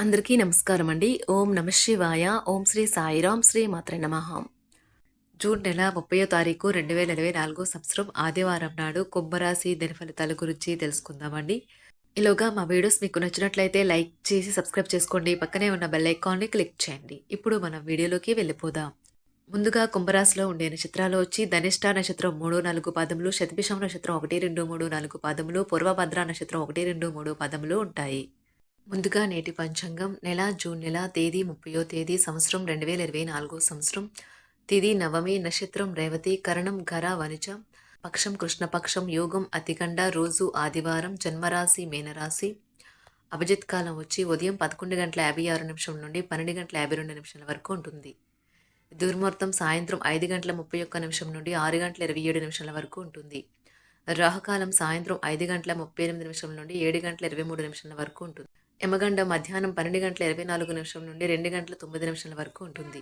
అందరికీ నమస్కారం అండి ఓం నమ శివాయ. ఓం శ్రీ సాయిరాం శ్రీ మాత్ర నమః. జూన్ నెల ముప్పయో తారీఖు రెండు వేల ఇరవై నాలుగు సంవత్సరం ఆదివారం నాడు కుంభరాశి దిన ఫలితాల గురించి తెలుసుకుందామండి. ఇలాగా మా వీడియోస్ మీకు నచ్చినట్లయితే లైక్ చేసి సబ్స్క్రైబ్ చేసుకోండి. పక్కనే ఉన్న బెల్ ఐకాన్ని క్లిక్ చేయండి. ఇప్పుడు మనం వీడియోలోకి వెళ్ళిపోదాం. ముందుగా కుంభరాశిలో ఉండే నక్షత్రాలు వచ్చి ధనిష్ట నక్షత్రం మూడు నాలుగు పాదములు శతభిషం నక్షత్రం ఒకటి రెండు మూడు నాలుగు పాదములు పూర్వభద్ర నక్షత్రం ఒకటి రెండు మూడు పాదములు ఉంటాయి. ముందుగా నేటి పంచాంగం నెల జూన్ నెల తేదీ ముప్పయో తేదీ సంవత్సరం రెండు వేల ఇరవై నాలుగో సంవత్సరం. తిది నవమి నక్షత్రం రేవతి కరణం ఘర వనిజ పక్షం కృష్ణపక్షం యోగం అతికండ రోజు ఆదివారం జన్మరాశి మీనరాశి. అభిజిత్ కాలం వచ్చి ఉదయం పదకొండు గంటల యాభై ఆరు నిమిషం నుండి పన్నెండు గంటల యాభై రెండు నిమిషాల వరకు ఉంటుంది. దుర్ముహూర్తం సాయంత్రం ఐదు గంటల ముప్పై ఒక్క నిమిషం నుండి ఆరు గంటల ఇరవై ఏడు నిమిషాల వరకు ఉంటుంది. రాహుకాలం సాయంత్రం ఐదు గంటల ముప్పై ఎనిమిది నిమిషం నుండి ఏడు గంటల ఇరవై మూడు నిమిషాల వరకు ఉంటుంది. యమగండ మధ్యాహ్నం పన్నెండు గంటల ఇరవై నాలుగు నిమిషం నుండి రెండు గంటల తొమ్మిది నిమిషాల వరకు ఉంటుంది.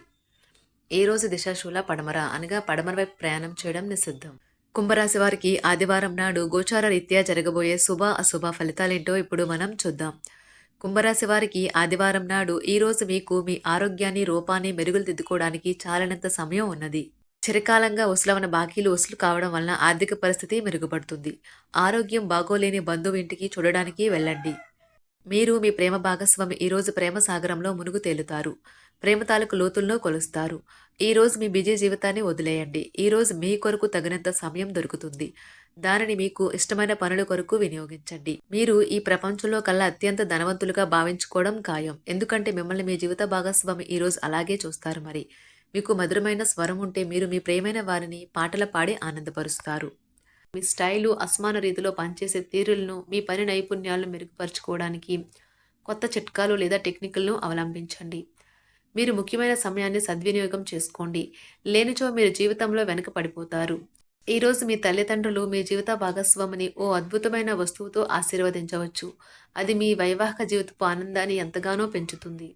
ఈ రోజు దిశాశూల పడమర అనగా పడమర వైపు ప్రయాణం చేయడం నిషిద్ధం. కుంభరాశి వారికి ఆదివారం నాడు గోచార రీత్యా జరగబోయే శుభ అశుభ ఫలితాలేంటో ఇప్పుడు మనం చూద్దాం. కుంభరాశి వారికి ఆదివారం నాడు ఈరోజు మీకు మీ ఆరోగ్యాన్ని రూపాన్ని మెరుగులు దిద్దుకోవడానికి చాలనంత సమయం ఉన్నది. చిరకాలంగా ఉసలవన బాకీలు ఉసులు కావడం వలన ఆర్థిక పరిస్థితి మెరుగుపడుతుంది. ఆరోగ్యం బాగోలేని బంధువు ఇంటికి చూడడానికి వెళ్ళండి. మీరు మీ ప్రేమ భాగస్వామి ఈరోజు ప్రేమ సాగరంలో మునుగు తేలుతారు. ప్రేమ తాలూకు లోతుల్లో కొలుస్తారు. ఈరోజు మీ బిజీ జీవితాన్ని వదిలేయండి. ఈ రోజు మీ కొరకు తగినంత సమయం దొరుకుతుంది. దానిని మీకు ఇష్టమైన పనుల కొరకు వినియోగించండి. మీరు ఈ ప్రపంచంలో కల్లా అత్యంత ధనవంతులుగా భావించుకోవడం ఖాయం. ఎందుకంటే మిమ్మల్ని మీ జీవిత భాగస్వామి ఈ రోజు అలాగే చూస్తారు మరి. మీకు మధురమైన స్వరం ఉంటే మీరు మీ ప్రేమైన వారిని పాటల పాడి ఆనందపరుస్తారు. మీ స్టైలు అసమాన రీతిలో పనిచేసే తీరులను మీ పని నైపుణ్యాలను మెరుగుపరచుకోవడానికి కొత్త చిట్కాలు లేదా టెక్నికల్ను అవలంబించండి. మీరు ముఖ్యమైన సమయాన్ని సద్వినియోగం చేసుకోండి. లేనిచో మీరు జీవితంలో వెనక పడిపోతారు ఈరోజు మీ తల్లిదండ్రులు మీ జీవిత భాగస్వామిని ఓ అద్భుతమైన వస్తువుతో ఆశీర్వదించవచ్చు. అది మీ వైవాహిక జీవితపు ఆనందాన్ని ఎంతగానో పెంచుతుంది.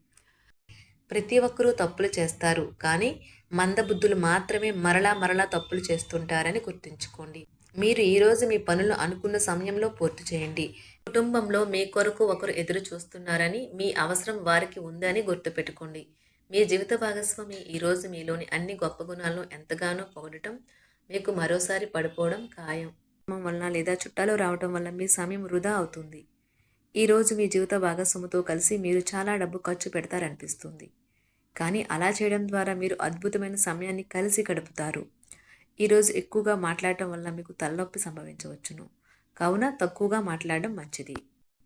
ప్రతి ఒక్కరూ తప్పులు చేస్తారు కానీ మందబుద్ధులు మాత్రమే మరలా మరలా తప్పులు చేస్తుంటారని గుర్తుంచుకోండి. మీరు ఈరోజు మీ పనులు అనుకున్న సమయంలో పూర్తి చేయండి. కుటుంబంలో మీ కొరకు ఒకరు ఎదురు చూస్తున్నారని మీ అవసరం వారికి ఉందని గుర్తుపెట్టుకోండి. మీ జీవిత భాగస్వామి ఈరోజు మీలోని అన్ని గొప్ప గుణాలను ఎంతగానో పొగడటం మీకు మరోసారి పడిపోవడం ఖాయం. వలన లేదా చుట్టాలు రావడం వల్ల మీ సమయం వృధా అవుతుంది. ఈరోజు మీ జీవిత భాగస్వామితో కలిసి మీరు చాలా డబ్బు ఖర్చు పెడతారనిపిస్తుంది. కానీ అలా చేయడం ద్వారా మీరు అద్భుతమైన సమయాన్ని కలిసి గడుపుతారు. ఈరోజు ఎక్కువగా మాట్లాడటం వల్ల మీకు తలనొప్పి సంభవించవచ్చును. కావున తక్కువగా మాట్లాడడం మంచిది.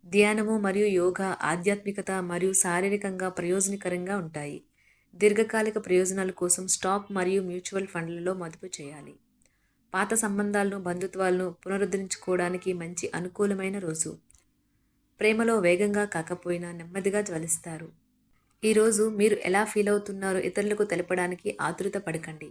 ధ్యానము మరియు యోగా ఆధ్యాత్మికత మరియు శారీరకంగా ప్రయోజనకరంగా ఉంటాయి. దీర్ఘకాలిక ప్రయోజనాల కోసం స్టాక్ మరియు మ్యూచువల్ ఫండ్లలో మదుపు చేయాలి. పాత సంబంధాలను బంధుత్వాలను పునరుద్ధరించుకోవడానికి మంచి అనుకూలమైన రోజు. ప్రేమలో వేగంగా కాకపోయినా నెమ్మదిగా జ్వలిస్తారు. ఈరోజు మీరు ఎలా ఫీల్ అవుతున్నారో ఇతరులకు తెలపడానికి ఆతృత పడకండి.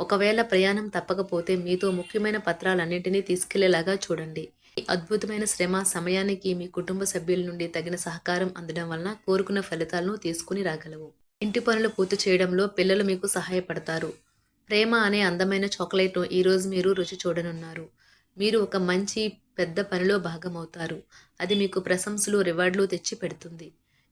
ఒకవేళ ప్రయాణం తప్పకపోతే మీతో ముఖ్యమైన పత్రాలన్నింటినీ తీసుకెళ్ళేలాగా చూడండి. ఈ అద్భుతమైన శ్రమ సమయానికి మీ కుటుంబ సభ్యుల నుండి తగిన సహకారం అందడం వలన కోరుకున్న ఫలితాలను తీసుకుని రాగలవు. ఇంటి పనులు పూర్తి చేయడంలో పిల్లలు మీకు సహాయపడతారు. ప్రేమ అనే అందమైన చాక్లెట్ను ఈరోజు మీరు రుచి చూడనున్నారు. మీరు ఒక మంచి పెద్ద పనిలో భాగమవుతారు. అది మీకు ప్రశంసలు రివార్డులు తెచ్చి పెడుతుంది.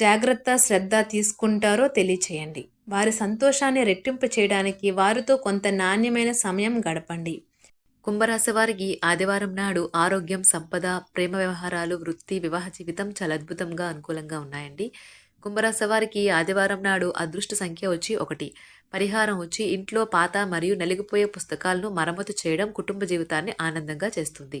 జాగ్రత్త శ్రద్ధ తీసుకుంటారో తెలియచేయండి. వారి సంతోషాన్ని రెట్టింపు చేయడానికి వారితో కొంత నాణ్యమైన సమయం గడపండి. కుంభరాశి వారికి ఆదివారం నాడు ఆరోగ్యం సంపద ప్రేమ వ్యవహారాలు వృత్తి వివాహ జీవితం చాలా అద్భుతంగా అనుకూలంగా ఉన్నాయండి. కుంభరాశి వారికి ఆదివారం నాడు అదృష్ట సంఖ్య వచ్చి ఒకటి. పరిహారం వచ్చి ఇంట్లో పాత మరియు నలిగిపోయే పుస్తకాలను మరమ్మతు చేయడం కుటుంబ జీవితాన్ని ఆనందంగా చేస్తుంది.